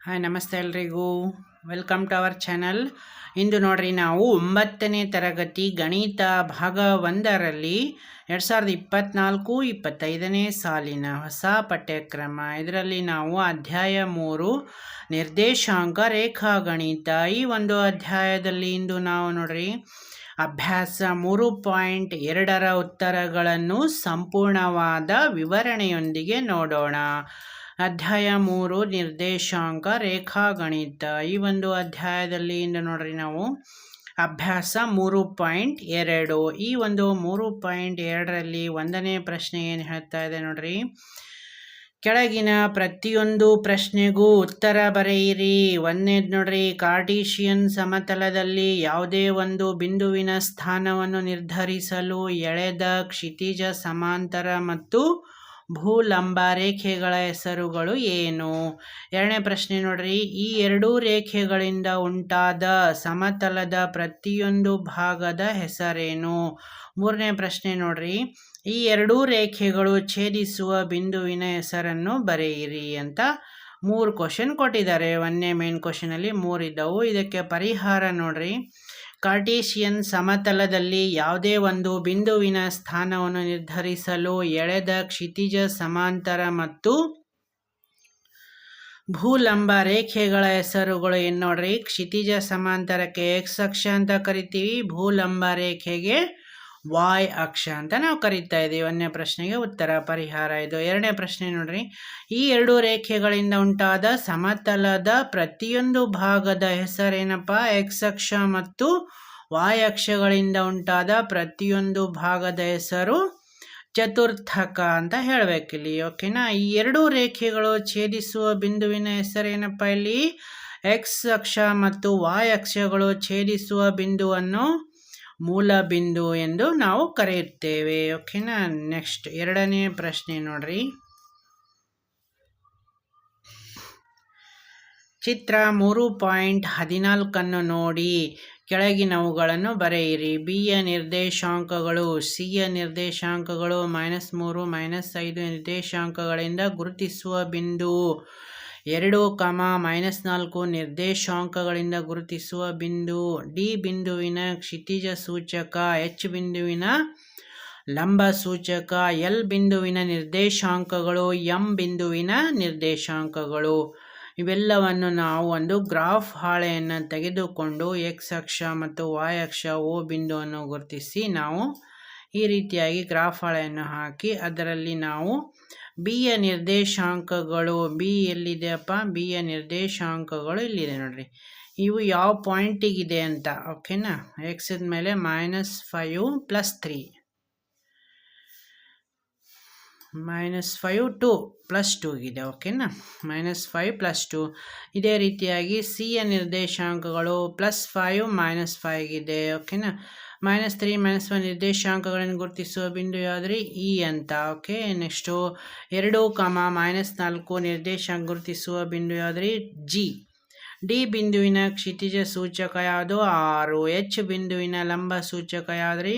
Hi ನಮಸ್ತೆ ಎಲ್ರಿಗೂ. Welcome to our channel ಇಂದು ನೋಡ್ರಿ, ನಾವು ಒಂಬತ್ತನೇ ತರಗತಿ ಗಣಿತ ಭಾಗ ಒಂದರಲ್ಲಿ ಎರಡು ಸಾವಿರದ ಇಪ್ಪತ್ತ್ನಾಲ್ಕು ಇಪ್ಪತ್ತೈದನೇ ಸಾಲಿನ ಹೊಸ ಪಠ್ಯಕ್ರಮ. ಇದರಲ್ಲಿ ನಾವು ಅಧ್ಯಾಯ ಮೂರು, ನಿರ್ದೇಶಾಂಕ ರೇಖಾ ಗಣಿತ ಈ ಒಂದು ಅಧ್ಯಾಯದಲ್ಲಿ ಇಂದು ನಾವು ನೋಡ್ರಿ, ಅಭ್ಯಾಸ ಮೂರು ಪಾಯಿಂಟ್ ಎರಡರ ಉತ್ತರಗಳನ್ನು ಸಂಪೂರ್ಣವಾದ ವಿವರಣೆಯೊಂದಿಗೆ ನೋಡೋಣ. ಅಧ್ಯಾಯ ಮೂರು ನಿರ್ದೇಶಾಂಕ ರೇಖಾಗಣಿತ. ಈ ಒಂದು ಅಧ್ಯಾಯದಲ್ಲಿ ಇಂದು ನೋಡ್ರಿ ನಾವು. ಅಭ್ಯಾಸ ಮೂರು ಪಾಯಿಂಟ್ ಎರಡು. ಈ ಒಂದು ಮೂರು ಪಾಯಿಂಟ್ ಎರಡರಲ್ಲಿ ಒಂದನೇ ಪ್ರಶ್ನೆ ಏನು ಹೇಳ್ತಾ ಇದೆ ನೋಡ್ರಿ. ಕೆಳಗಿನ ಪ್ರತಿಯೊಂದು ಪ್ರಶ್ನೆಗೂ ಉತ್ತರ ಬರೆಯಿರಿ. ಒಂದನೇದು ನೋಡ್ರಿ ಕಾರ್ಟೀಷಿಯನ್ ಸಮತಲದಲ್ಲಿ ಯಾವುದೇ ಒಂದು ಬಿಂದುವಿನ ಸ್ಥಾನವನ್ನು ನಿರ್ಧರಿಸಲು ಎಳೆದ ಕ್ಷಿತಿಜ ಸಮಾಂತರ ಮತ್ತು ಭೂಲಂಬ ರೇಖೆಗಳ ಹೆಸರುಗಳು ಏನು? ಎರಡನೇ ಪ್ರಶ್ನೆ ನೋಡ್ರಿ. ಈ ಎರಡೂ ರೇಖೆಗಳಿಂದ ಉಂಟಾದ ಸಮತಲದ ಪ್ರತಿಯೊಂದು ಭಾಗದ ಹೆಸರೇನು? ಮೂರನೇ ಪ್ರಶ್ನೆ ನೋಡ್ರಿ. ಈ ಎರಡೂ ರೇಖೆಗಳು ಛೇದಿಸುವ ಬಿಂದುವಿನ ಹೆಸರನ್ನು ಬರೆಯಿರಿ ಅಂತ ಮೂರು ಕ್ವಶನ್ ಕೊಟ್ಟಿದ್ದಾರೆ. ಒಂದನೇ ಮೇನ್ ಕ್ವಶನಲ್ಲಿ ಮೂರಿದ್ದವು ಇದಕ್ಕೆ ಪರಿಹಾರ ನೋಡ್ರಿ. ಕಾರ್ಟೇಶಿಯನ್ ಸಮತಲದಲ್ಲಿ ಯಾವುದೇ ಒಂದು ಬಿಂದುವಿನ ಸ್ಥಾನವನ್ನು ನಿರ್ಧರಿಸಲು ಎಳೆದ ಕ್ಷಿತಿಜ ಸಮಾಂತರ ಮತ್ತು ಭೂಲಂಬ ರೇಖೆಗಳ ಹೆಸರುಗಳು ಏನು ನೋಡ್ರಿ ಕ್ಷಿತಿಜ ಸಮಾಂತರಕ್ಕೆ ಎಕ್ಸ್ ಅಕ್ಷ ಅಂತ ಕರಿತೀವಿ. ಭೂಲಂಬ ರೇಖೆಗೆ ವಾಯ್ ಅಕ್ಷ ಅಂತ ನಾವು ಕರೀತಾ ಇದ್ದೀವಿ ಒಂದನೇ ಪ್ರಶ್ನೆಗೆ ಉತ್ತರ, ಪರಿಹಾರ. ಇದು ಎರಡನೇ ಪ್ರಶ್ನೆ ನೋಡ್ರಿ. ಈ ಎರಡು ರೇಖೆಗಳಿಂದ ಉಂಟಾದ ಸಮತಲದ ಪ್ರತಿಯೊಂದು ಭಾಗದ ಹೆಸರೇನಪ್ಪ? ಎಕ್ಸ್ ಅಕ್ಷ ಮತ್ತು ವಾಯ್ ಅಕ್ಷಗಳಿಂದ ಉಂಟಾದ ಪ್ರತಿಯೊಂದು ಭಾಗದ ಹೆಸರು ಚತುರ್ಥಕ ಅಂತ ಹೇಳಬೇಕಿಲ್ಲಿ ಓಕೆನಾ ಈ ಎರಡು ರೇಖೆಗಳು ಛೇದಿಸುವ ಬಿಂದುವಿನ ಹೆಸರೇನಪ್ಪ ಇಲ್ಲಿ? ಎಕ್ಸ್ ಅಕ್ಷ ಮತ್ತು ವಾಯ್ ಅಕ್ಷಗಳು ಛೇದಿಸುವ ಬಿಂದುವನ್ನು ಮೂಲ ಬಿಂದು ಎಂದು ನಾವು ಕರೆಯುತ್ತೇವೆ. ಓಕೆನಾ? ನೆಕ್ಸ್ಟ್ ಎರಡನೇ ಪ್ರಶ್ನೆ ನೋಡ್ರಿ. ಚಿತ್ರ ಮೂರು ಪಾಯಿಂಟ್ ಹದಿನಾಲ್ಕನ್ನು ನೋಡಿ. ಕೆಳಗಿನವುಗಳನ್ನು ಬರೆಯಿರಿ. ಬಿ ಯ ನಿರ್ದೇಶಾಂಕಗಳು, ಸಿ ಯ ನಿರ್ದೇಶಾಂಕಗಳು, ಮೈನಸ್ ಮೂರು, ಮೈನಸ್ ಐದು ನಿರ್ದೇಶಾಂಕಗಳಿಂದ ಗುರುತಿಸುವ ಬಿಂದು. ಎರಡು ಕಮ ಮೈನಸ್ ನಾಲ್ಕು ನಿರ್ದೇಶಾಂಕಗಳಿಂದ ಗುರುತಿಸುವ ಬಿಂದು ಡಿ ಬಿಂದುವಿನ ಕ್ಷಿತಿಜ ಸೂಚಕ, ಎಚ್ ಬಿಂದುವಿನ ಲಂಬ ಸೂಚಕ, ಎಲ್ ಬಿಂದುವಿನ ನಿರ್ದೇಶಾಂಕಗಳು, ಎಂ ಬಿಂದುವಿನ ನಿರ್ದೇಶಾಂಕಗಳು. ಇವೆಲ್ಲವನ್ನು ನಾವು ಒಂದು ಗ್ರಾಫ್ ಹಾಳೆಯನ್ನು ತೆಗೆದುಕೊಂಡು ಎಕ್ಸ್ ಅಕ್ಷ ಮತ್ತು ವಾಯ್ ಅಕ್ಷ, ಓ ಬಿಂದುವನ್ನು ಗುರುತಿಸಿ ನಾವು ಈ ರೀತಿಯಾಗಿ ಗ್ರಾಫ್ ಹಾಳೆಯನ್ನು ಹಾಕಿ ಅದರಲ್ಲಿ ನಾವು ಬಿಯ ನಿರ್ದೇಶಾಂಕಗಳು, ಬಿ ಎಲ್ಲಿದೆಯಪ್ಪ? ಬಿಯ ನಿರ್ದೇಶಾಂಕಗಳು ಇಲ್ಲಿದೆ ನೋಡಿರಿ. ಇವು ಯಾವ ಪಾಯಿಂಟಿಗಿದೆ ಅಂತ, ಓಕೆನಾ? ಎಕ್ಸ್ ಮೇಲೆ minus five plus three minus five two plus ಟೂಗಿದೆ ಓಕೆನಾ? ಮೈನಸ್ ಫೈವ್ ಪ್ಲಸ್ ಟು ಇದೇ ರೀತಿಯಾಗಿ ಸಿಯ ನಿರ್ದೇಶಾಂಕಗಳು ಪ್ಲಸ್ ಫೈವ್ ಮೈನಸ್ ಫೈವ್ ಇದೆ, ಓಕೆನಾ? ಮೈನಸ್ ತ್ರೀ ಮೈನಸ್ ಒನ್ ನಿರ್ದೇಶಾಂಕಗಳನ್ನು ಗುರುತಿಸುವ ಬಿಂದು ಯಾವುದ್ರಿ? ಇ e ಅಂತ. ಓಕೆ ನೆಕ್ಸ್ಟು ಎರಡು ಕಾಮ ಮೈನಸ್ ನಾಲ್ಕು ನಿರ್ದೇಶಾಂಕ ಗುರುತಿಸುವ ಬಿಂದು ಯಾವುದ್ರಿ? ಜಿ ಡಿ ಬಿಂದುವಿನ ಕ್ಷಿತಿಜ ಸೂಚಕ ಯಾವುದು? ಆರು. ಎಚ್ ಬಿಂದುವಿನ ಲಂಬ ಸೂಚಕ ಯಾವುದ್ರಿ?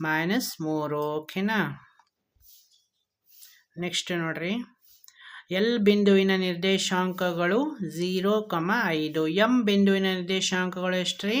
ಮೈನಸ್ ಮೂರು. ಓಕೆನಾ ನೆಕ್ಸ್ಟ್ ನೋಡ್ರಿ. ಎಲ್ ಬಿಂದುವಿನ ನಿರ್ದೇಶಾಂಕಗಳು ಝೀರೋ ಕಮ ಐದು. ಎಂ ಬಿಂದುವಿನ ನಿರ್ದೇಶಾಂಕಗಳು ಎಷ್ಟು ರೀ